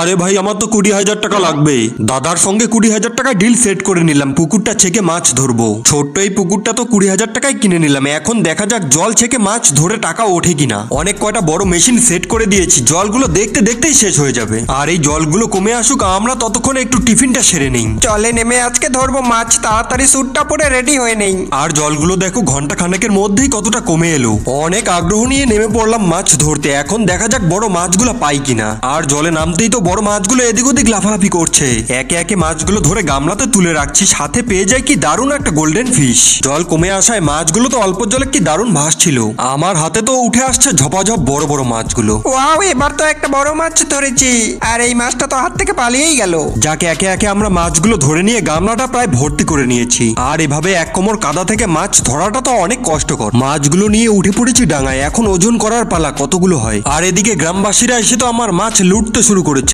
আরে ভাই আমার তো কুড়ি হাজার টাকা লাগবে দাদার সঙ্গে কুড়ি হাজার টাকা ডিল সেট করে নিলাম পুকুরটা ছেকে মাছ ধরবো। ছোট্ট এই পুকুরটা তো কুড়ি হাজার টাকায় কিনে নিলাম এখন দেখা যাক জল ছেকে মাছ ধরে টাকা ওঠে কিনা। অনেক কয়টা বড় মেশিন সেট করে দিয়েছি জলগুলো দেখতে দেখতেই শেষ হয়ে যাবে। আর এই জলগুলো কমে আসুক আমরা ততক্ষণে একটু টিফিনটা সেরে নিই। চলে নেমে আজকে ধরবো মাছ তাড়াতাড়ি স্যুটটা পরে রেডি হয়ে নেই। আর জলগুলো দেখো ঘণ্টা খানেকের মধ্যেই কতটা কমে এলো। অনেক আগ্রহ নিয়ে নেমে পড়লাম মাছ ধরতে এখন দেখা যাক বড় মাছগুলো পাই কিনা। আর জলে নামতেই তো বড় মাছগুলো এদিক ওদিক লাফালাফি করছে। একে একে মাছগুলো ধরে গামলাতে তুলে রাখছি সাথে পেয়ে যায় কি দারুণ একটা গোল্ডেন ফিশ জল কমে আসায় মাছগুলো তো অল্প জলে কি দারুণ ভাসছিল। আমার হাতে তো উঠে আসছে ঝপাঝপ বড় বড় মাছগুলো। ওয়াও এবার তো একটা বড় মাছ ধরেছি। আর এই মাছটা তো হাত থেকে পালিয়েই গেল। যাকে একে একে আমরা মাছগুলো ধরে নিয়ে গামলাটা প্রায় ভর্তি করে নিয়েছি। আর এভাবে এক কোমর কাদা থেকে মাছ ধরাটা তো অনেক কষ্টকর। মাছগুলো নিয়ে উঠে পড়েছি ডাঙায়। এখন ওজন করার পালা কতগুলো হয়? আর এদিকে গ্রামবাসীরা এসে তো আমার মাছ লুটতে শুরু করেছে।